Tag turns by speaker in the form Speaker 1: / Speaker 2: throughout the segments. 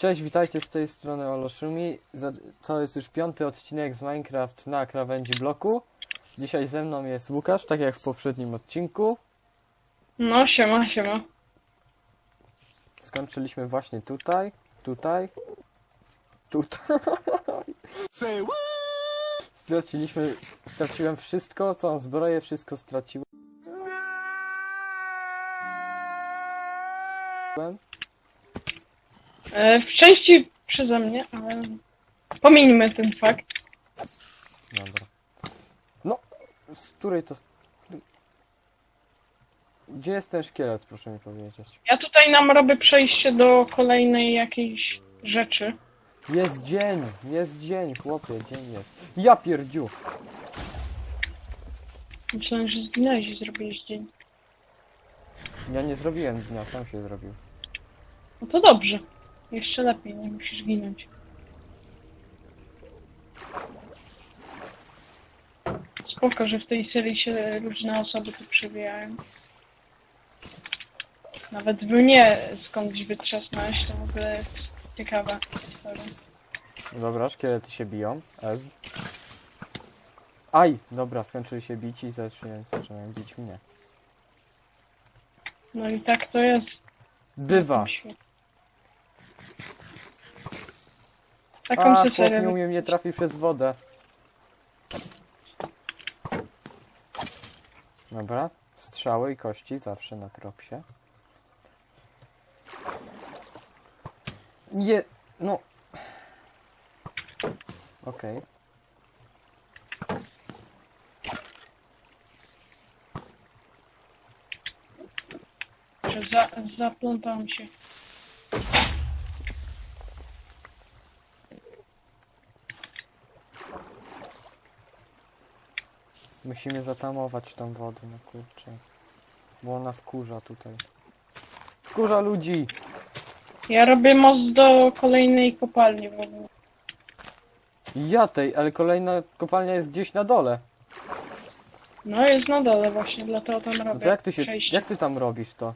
Speaker 1: Cześć, witajcie z tej strony Oloszumi. To jest już piąty odcinek z Minecraft na krawędzi bloku. Dzisiaj ze mną jest Łukasz, tak jak w poprzednim odcinku.
Speaker 2: No, siema, siema.
Speaker 1: Skończyliśmy właśnie tutaj, tutaj, tutaj.
Speaker 3: Say what?
Speaker 1: Straciliśmy, straciłem wszystko, całą zbroję, wszystko straciłem.
Speaker 2: E, w części przeze mnie, ale pomińmy ten fakt.
Speaker 1: Dobra. No, z której to... Gdzie jest ten szkielet, proszę mi powiedzieć?
Speaker 2: Ja tutaj nam robię przejście do kolejnej jakiejś rzeczy.
Speaker 1: Jest dzień, jest dzień, chłopie, dzień jest. Ja pierdziu!
Speaker 2: Myślałem, że zginąłeś i zrobiłeś dzień.
Speaker 1: Ja nie zrobiłem dnia, sam się zrobił.
Speaker 2: No to dobrze. Jeszcze lepiej, nie musisz ginąć. Spoko, że w tej serii się różne osoby tu przewijają. Nawet by mnie skądś wytrzasnąłeś, to w ogóle jest ciekawa historia.
Speaker 1: Dobra, szkielety się biją. Ez. Aj! Dobra, skończyli się bić i zaczynają, zaczynają bić mnie.
Speaker 2: No i tak to jest.
Speaker 1: Bywa!
Speaker 2: Taką
Speaker 1: A, chłop nie umie mnie trafić przez wodę. Dobra, strzały i kości zawsze na kropsie. Nie, no. Okej.
Speaker 2: Za, zaplątałam się.
Speaker 1: Musimy zatamować tą wodę, no kurczę. Bo ona wkurza tutaj. Wkurza ludzi!
Speaker 2: Ja robię most do kolejnej kopalni w ogóle.
Speaker 1: Ja tej, ale kolejna kopalnia jest gdzieś na dole.
Speaker 2: No jest na dole właśnie, dlatego tam
Speaker 1: No
Speaker 2: robię
Speaker 1: to jak ty się,
Speaker 2: przejście.
Speaker 1: jak ty tam robisz to?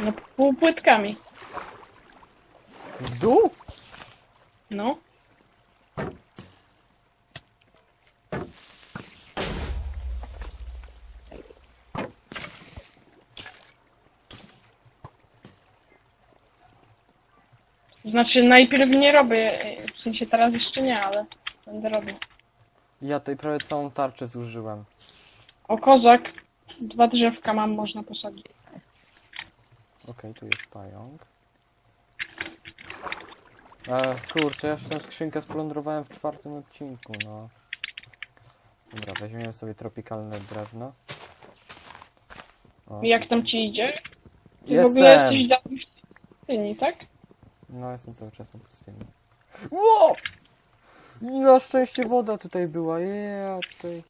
Speaker 2: No półpłytkami.
Speaker 1: W dół?
Speaker 2: No. Znaczy najpierw nie robię, w sensie teraz jeszcze nie, ale będę robił.
Speaker 1: Ja tej prawie całą tarczę zużyłem.
Speaker 2: O kozak, dwa drzewka mam, można posadzić.
Speaker 1: Okej, tu jest pająk. E, kurczę, ja już tę skrzynkę splądrowałem w czwartym odcinku, no. Dobra, weźmiemy sobie tropikalne drewno. O,
Speaker 2: Jak tam ci idzie? Ty w ogóle
Speaker 1: Jestem!
Speaker 2: jesteś dalej w tak?
Speaker 1: No, jestem cały czas na pustyni. Ło! Na szczęście woda tutaj była, ja tutaj...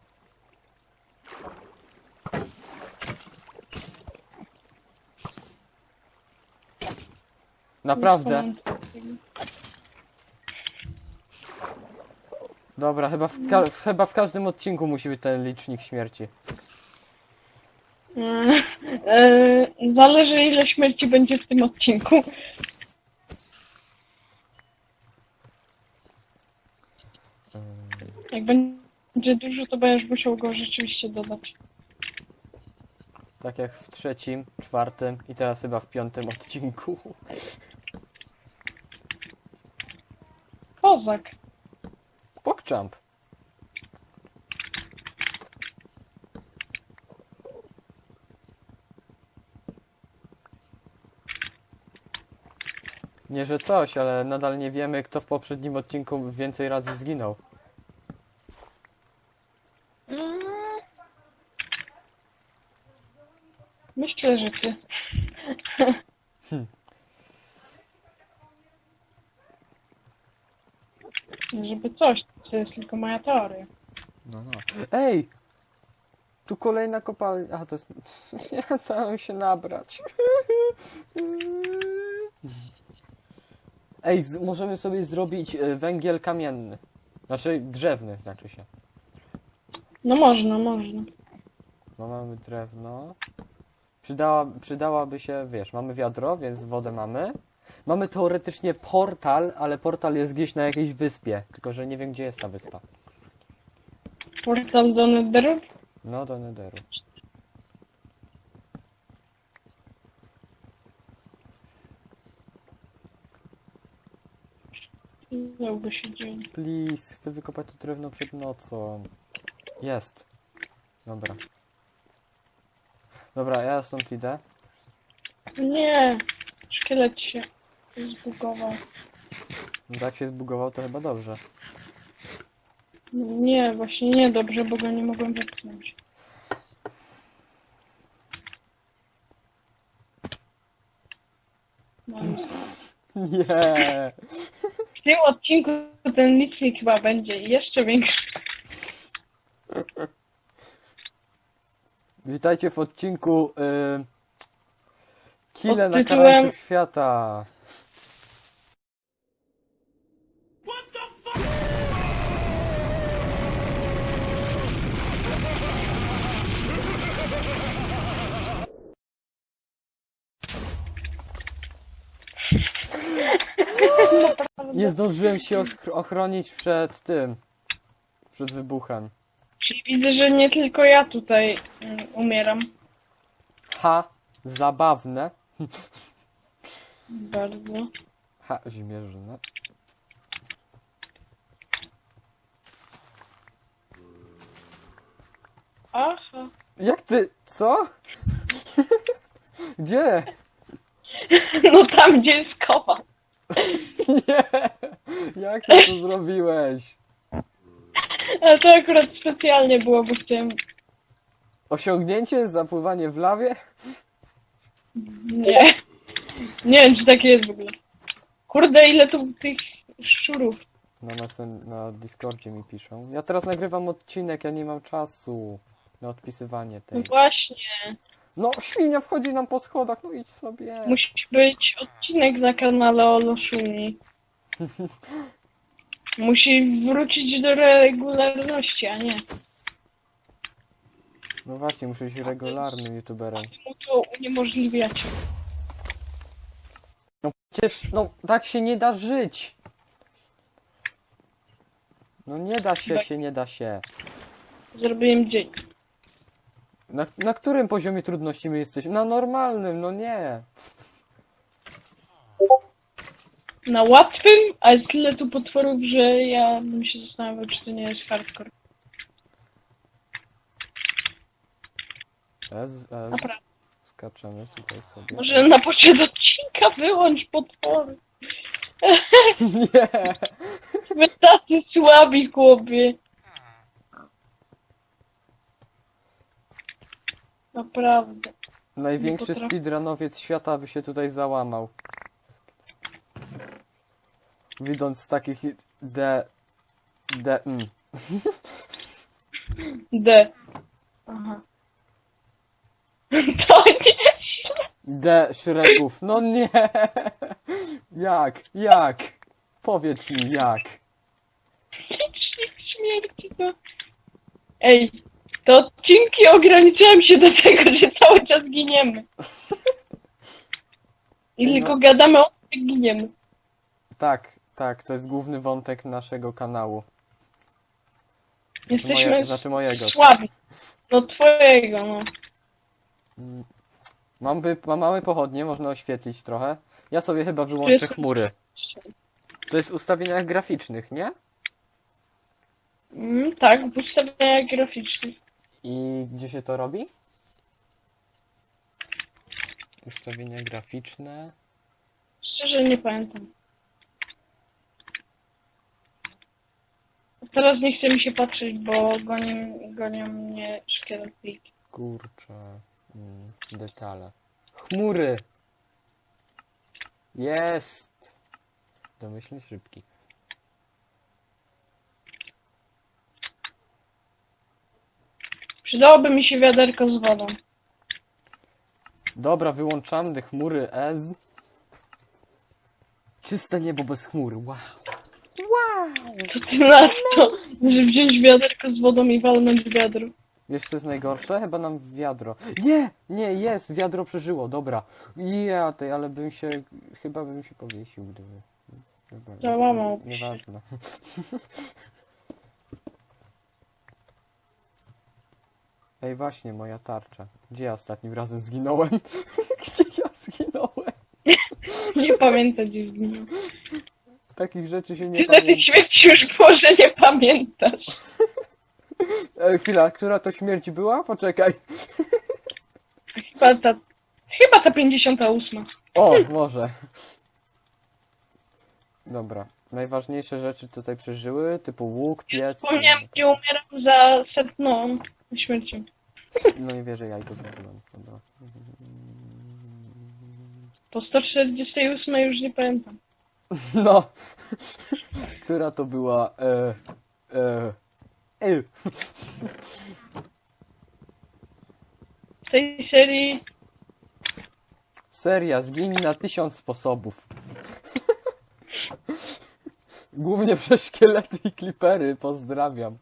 Speaker 1: Naprawdę? Dobra, chyba w, ka- chyba w każdym odcinku musi być ten licznik śmierci.
Speaker 2: Eee, eee, Zależy ile śmierci będzie w tym odcinku. Jak będzie dużo, to będziesz musiał go rzeczywiście dodać.
Speaker 1: Tak jak w trzecim, czwartym i teraz chyba w piątym odcinku.
Speaker 2: Kozak.
Speaker 1: Pokczamp. Nie, że coś, ale nadal nie wiemy, kto w poprzednim odcinku więcej razy zginął.
Speaker 2: Mm. Myślę, że ty. Żeby coś, to jest tylko moja teoria.
Speaker 1: No, no. Ej! Tu kolejna kopalnia. Aha, to jest... Nie dałem się nabrać. Ej, z- możemy sobie zrobić e, węgiel kamienny. Znaczy drzewny, znaczy się.
Speaker 2: No można, można.
Speaker 1: No mamy drewno. Przydała, przydałaby się, wiesz, mamy wiadro, więc wodę mamy. Mamy teoretycznie portal, ale portal jest gdzieś na jakiejś wyspie. Tylko, że nie wiem, gdzie jest ta wyspa.
Speaker 2: Portal do Netheru?
Speaker 1: No, do Netheru.
Speaker 2: Znowu się dzieje.
Speaker 1: Please, chcę wykopać to drewno przed nocą. Jest. Dobra. Dobra, ja stąd idę.
Speaker 2: Nie! Szkielet się zbugował.
Speaker 1: No tak się zbugował, to chyba dobrze.
Speaker 2: Nie, właśnie nie dobrze, bo go nie mogłem wypchnąć. No.
Speaker 1: Nie.
Speaker 2: W tym odcinku ten licznik chyba będzie jeszcze większy.
Speaker 1: Witajcie w odcinku y... Kile na
Speaker 2: tytułem-
Speaker 1: karańców świata. Nie zdążyłem się och- ochronić przed tym. Przed wybuchem.
Speaker 2: Czyli widzę, że nie tylko ja tutaj mm, umieram.
Speaker 1: Ha, zabawne.
Speaker 2: Bardzo.
Speaker 1: Ha, zmierzone.
Speaker 2: Aha.
Speaker 1: Jak ty, co? Gdzie?
Speaker 2: No tam, gdzie jest koła.
Speaker 1: Nie! Jak ty to zrobiłeś?
Speaker 2: Ale to akurat specjalnie było, bo chciałem...
Speaker 1: Osiągnięcie, zapływanie w lawie?
Speaker 2: Nie. Nie wiem, czy takie jest w ogóle. Kurde, ile tu tych szczurów.
Speaker 1: No na, sen, na Discordzie mi piszą. Ja teraz nagrywam odcinek, ja nie mam czasu na odpisywanie
Speaker 2: No
Speaker 1: tej.
Speaker 2: właśnie.
Speaker 1: No, świnia wchodzi nam po schodach, no idź sobie.
Speaker 2: Musi być odcinek na kanale o Loszumi. Musi wrócić do regularności, a nie.
Speaker 1: No właśnie, muszę być regularnym youtuberem.
Speaker 2: Mu to uniemożliwiacie.
Speaker 1: No przecież, no tak się nie da żyć. No nie da się, się nie da się.
Speaker 2: Zrobiłem dzień.
Speaker 1: Na, na którym poziomie trudności my jesteśmy? Na normalnym, no nie.
Speaker 2: Na łatwym, a jest tyle tu potworów, że ja bym się zastanawiał, czy to nie jest hardcore.
Speaker 1: Ez, ez. Skaczemy tutaj sobie.
Speaker 2: Może na początku odcinka wyłącz potwory.
Speaker 1: Nie!
Speaker 2: Wy tacy słabi, chłopie. Naprawdę.
Speaker 1: Największy
Speaker 2: potrafię.
Speaker 1: speedrunowiec świata by się tutaj załamał. Widząc takich de... de... Mm.
Speaker 2: D. Aha. To nie
Speaker 1: De Shreków. No nie! Jak? Jak? Powiedz mi jak.
Speaker 2: śmierci to... Ej, te odcinki ograniczałem się do tego, że cały czas giniemy. I
Speaker 1: No.
Speaker 2: tylko gadamy o tym, jak giniemy.
Speaker 1: Tak, tak, to jest główny wątek naszego kanału. Znaczy,
Speaker 2: Jesteśmy
Speaker 1: moje, znaczy mojego.
Speaker 2: słabi. No twojego, no.
Speaker 1: Mm. Mam, by, mam małe pochodnie, można oświetlić trochę. Ja sobie chyba wyłączę chmury. To jest w ustawieniach graficznych, nie?
Speaker 2: Mm, tak, w ustawieniach graficznych.
Speaker 1: I gdzie się to robi? Ustawienia graficzne.
Speaker 2: Szczerze nie pamiętam. Teraz nie chce mi się patrzeć, bo gonią, gonią mnie szkielety.
Speaker 1: Kurczę. Mm, detale. Chmury! Jest! Domyślny szybki.
Speaker 2: Przydałoby mi się wiaderko z wodą.
Speaker 1: Dobra, wyłączamy te chmury S. Czyste niebo bez chmur, wow.
Speaker 2: Co ty na to, że wziąć wiaderko z wodą i walnąć w wiadro?
Speaker 1: Wiesz co jest najgorsze? Chyba nam wiadro. Nie! Nie, jest! Wiadro przeżyło, dobra. Ja tej, ale bym się... Chyba bym się powiesił, gdyby... Dobra,
Speaker 2: Załamałbyś się.
Speaker 1: Nieważne. Ej, właśnie, moja tarcza. Gdzie ja ostatnim razem zginąłem? Gdzie ja zginąłem?
Speaker 2: Nie pamiętam gdzie zginął.
Speaker 1: Takich rzeczy się nie
Speaker 2: Tyle tych
Speaker 1: pamięta.
Speaker 2: śmierci już było, że nie pamiętasz.
Speaker 1: Ej, chwila, która to śmierć była? Poczekaj.
Speaker 2: Chyba ta, chyba ta 58.
Speaker 1: O, może. Dobra. Najważniejsze rzeczy tutaj przeżyły, typu łuk, piec.
Speaker 2: Wspomniałem, gdzie umieram za setną śmiercią.
Speaker 1: No nie wierzę, ja go zrobiłem. Dobra.
Speaker 2: Po 148 już nie pamiętam.
Speaker 1: No. Która to była? E, e, e.
Speaker 2: W tej serii
Speaker 1: Seria, zgiń na tysiąc sposobów. Głównie przez szkielety i klipery, pozdrawiam.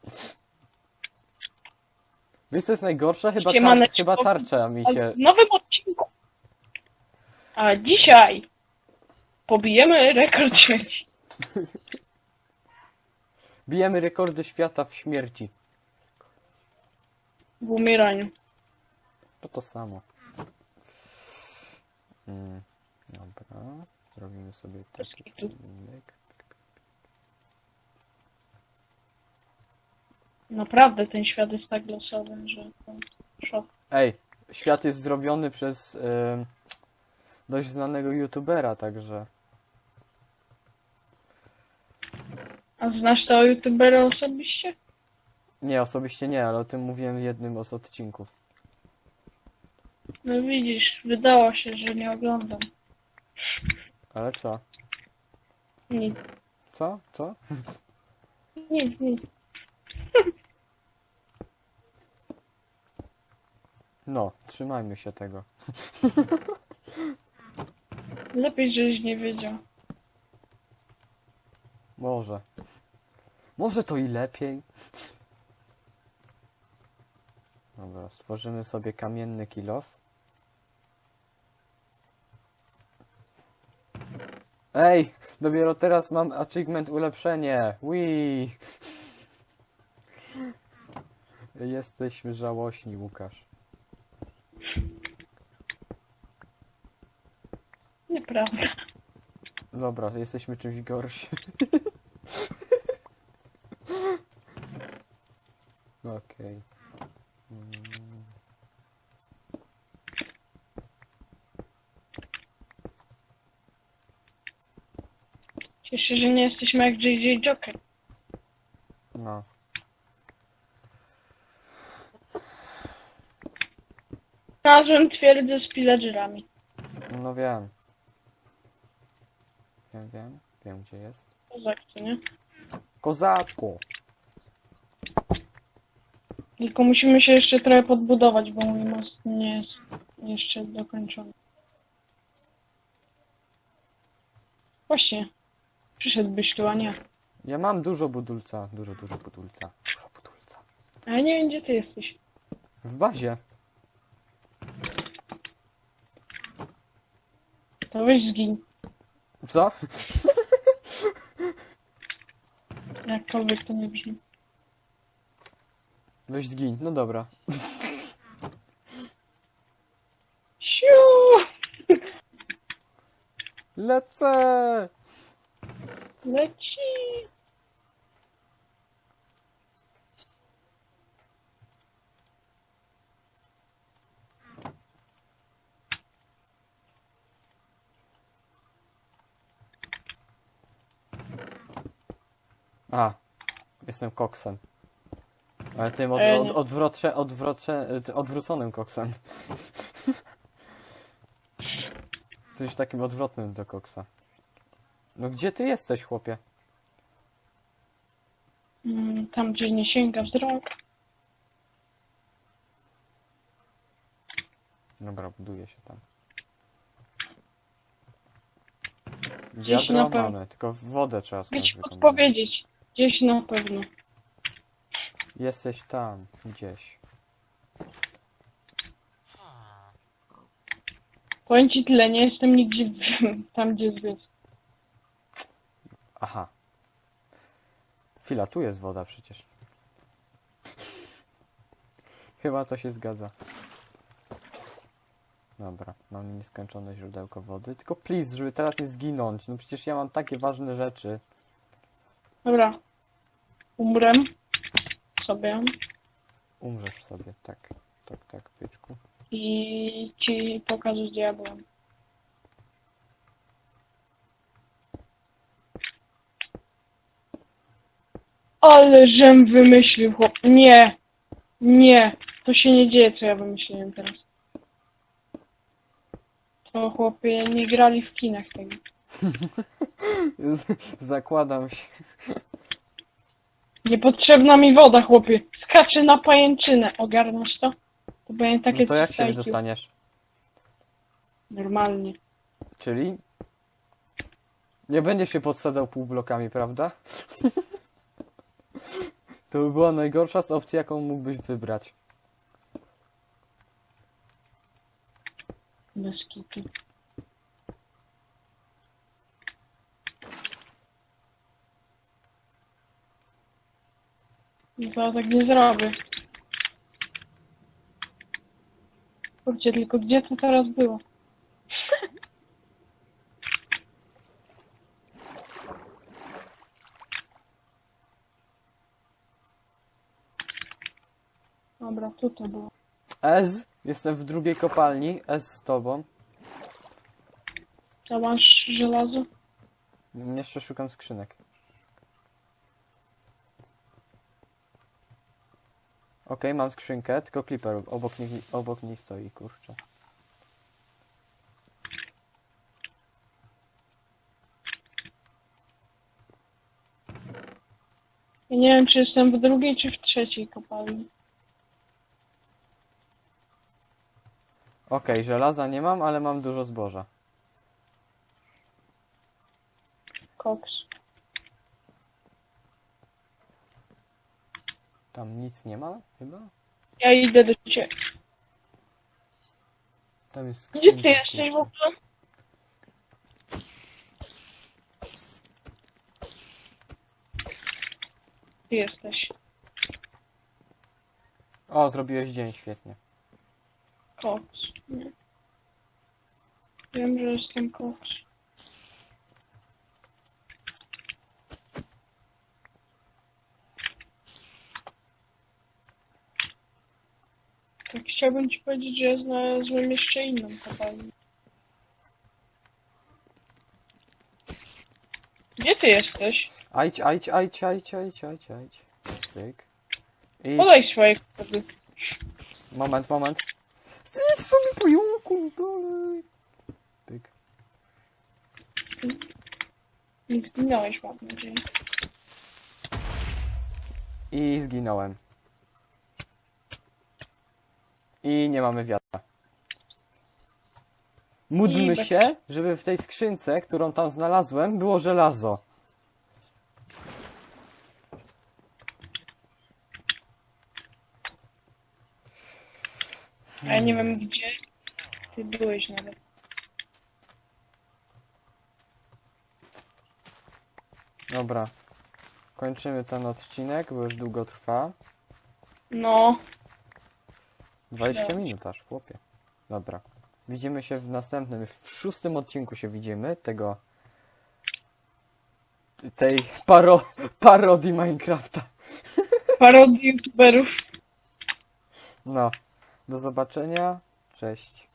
Speaker 1: Wiesz co jest najgorsze? Chyba, tar
Speaker 2: Siemaneczko.
Speaker 1: chyba tarcza mi się...
Speaker 2: w nowym odcinku. A dzisiaj pobijemy rekord śmierci.
Speaker 1: Bijemy rekordy świata w śmierci.
Speaker 2: W umieraniu.
Speaker 1: To to samo. Mm, dobra. Zrobimy sobie taki filmik.
Speaker 2: Naprawdę ten świat jest tak losowy, że to szok.
Speaker 1: Ej, świat jest zrobiony przez dość znanego youtubera, także...
Speaker 2: A znasz tego youtubera osobiście?
Speaker 1: Nie, osobiście nie, ale o tym mówiłem w jednym z odcinków.
Speaker 2: No widzisz, wydało się, że nie oglądam.
Speaker 1: Ale co?
Speaker 2: Nic,
Speaker 1: Co? Co?
Speaker 2: nic, nic.
Speaker 1: No, trzymajmy się tego.
Speaker 2: Lepiej, żeś nie wiedział.
Speaker 1: Może. Może to i lepiej. Dobra, stworzymy sobie kamienny kilof. Ej, dopiero teraz mam achievement ulepszenie. Wii. Jesteśmy żałośni, Łukasz.
Speaker 2: Nieprawda.
Speaker 1: Dobra, jesteśmy czymś gorsi. Okej. Mm.
Speaker 2: Cieszę się, że nie jesteśmy jak JJ Joker.
Speaker 1: No.
Speaker 2: Znalazłem twierdzę z pillagerami.
Speaker 1: No wiem. Wiem, wiem. Wiem, gdzie jest.
Speaker 2: Kozak, co nie?
Speaker 1: Kozaczku!
Speaker 2: Tylko musimy się jeszcze trochę podbudować, bo mój most nie jest jeszcze dokończony. Właśnie. Przyszedłbyś tu, a nie.
Speaker 1: Ja mam dużo budulca. Dużo, dużo budulca. Dużo budulca.
Speaker 2: A ja nie wiem, gdzie ty jesteś.
Speaker 1: W bazie.
Speaker 2: To weź zgiń.
Speaker 1: Co?
Speaker 2: Jakkolwiek to nie brzmi.
Speaker 1: Weź zgiń. No dobra.
Speaker 2: Siu!
Speaker 1: Lecę!
Speaker 2: Leci!
Speaker 1: A. Jestem koksem. Ale tym od,
Speaker 2: E,
Speaker 1: od, odwrocze, odwrocze, y, odwróconym koksem. Coś takim odwrotnym do koksa. No gdzie ty jesteś, chłopie?
Speaker 2: Mm, Tam, gdzie nie sięga wzrok.
Speaker 1: Dobra, buduje się tam.
Speaker 2: Gdzieś
Speaker 1: Wiadro
Speaker 2: na pewno.
Speaker 1: mamy, tylko wodę trzeba skądś
Speaker 2: ci
Speaker 1: wykombinować.
Speaker 2: podpowiedzieć. Gdzieś na pewno.
Speaker 1: Jesteś tam, gdzieś.
Speaker 2: Powiem ci tyle, nie jestem nigdzie w- tam, gdzie zbyt.
Speaker 1: Aha. Chwila, tu jest woda przecież. Chyba to się zgadza. Dobra, no mam nieskończone źródełko wody. Tylko please, żeby teraz nie zginąć. No przecież ja mam takie ważne rzeczy.
Speaker 2: Dobra. Umrę. Sobie.
Speaker 1: Umrzesz sobie, tak. Tak, tak, pieczku.
Speaker 2: I ci pokażę, gdzie ja byłem. Ale żem wymyślił, chłop. Nie. Nie. To się nie dzieje, co ja wymyśliłem teraz. To chłopie nie grali w kinach tego.
Speaker 1: Zakładam się.
Speaker 2: Niepotrzebna mi woda, chłopie. Skaczę na pajęczynę. Ogarniasz to? To będzie takie
Speaker 1: No to jak się
Speaker 2: tutaj
Speaker 1: wydostaniesz?
Speaker 2: Normalnie.
Speaker 1: Czyli? Nie będziesz się podsadzał półblokami, prawda? To by była najgorsza z opcji, jaką mógłbyś wybrać.
Speaker 2: Bez kitu. Ja tak nie zrobię. Kurczę, tylko gdzie to teraz było? Dobra, tu to było.
Speaker 1: Ez, jestem w drugiej kopalni. Ez z tobą.
Speaker 2: To masz żelazo?
Speaker 1: Jeszcze szukam skrzynek. Okej, mam skrzynkę, tylko Clipper obok niej, obok niej stoi, kurczę.
Speaker 2: Ja nie wiem, czy jestem w drugiej, czy w trzeciej kopalni.
Speaker 1: Okej, żelaza nie mam, ale mam dużo zboża.
Speaker 2: Koks.
Speaker 1: Tam nic nie ma, chyba?
Speaker 2: Ja idę do ciebie.
Speaker 1: Tam jest
Speaker 2: Gdzie
Speaker 1: skrzynka.
Speaker 2: ty jesteś w ogóle? Ty jesteś.
Speaker 1: O, zrobiłeś dzień, świetnie.
Speaker 2: Koks. Nie. Wiem, że jestem koks. Tak chciałbym ci powiedzieć, że ja znalazłem jeszcze inną kopalnię. Gdzie ty jesteś?
Speaker 1: Ajdź, ajdź, ajdź, ajdź, ajdź, ajdź, ajdź. Pyk. I
Speaker 2: Podaj swoje kody.
Speaker 1: moment, moment. Zjedz sobie pająku, dalej. Pyk.
Speaker 2: Nie zginąłeś, mam nadzieję.
Speaker 1: I zginąłem. I nie mamy wiatra. Módlmy
Speaker 2: I bez-
Speaker 1: się, żeby w tej skrzynce, którą tam znalazłem, było żelazo.
Speaker 2: A ja nie wiem gdzie ty byłeś nawet.
Speaker 1: Dobra. Kończymy ten odcinek, bo już długo trwa.
Speaker 2: No,
Speaker 1: 20
Speaker 2: Dobra.
Speaker 1: minut aż, chłopie. Dobra. Widzimy się w następnym, w szóstym odcinku się widzimy, tego... tej paro, parodii Minecrafta.
Speaker 2: parodii youtuberów.
Speaker 1: No. Do zobaczenia. Cześć.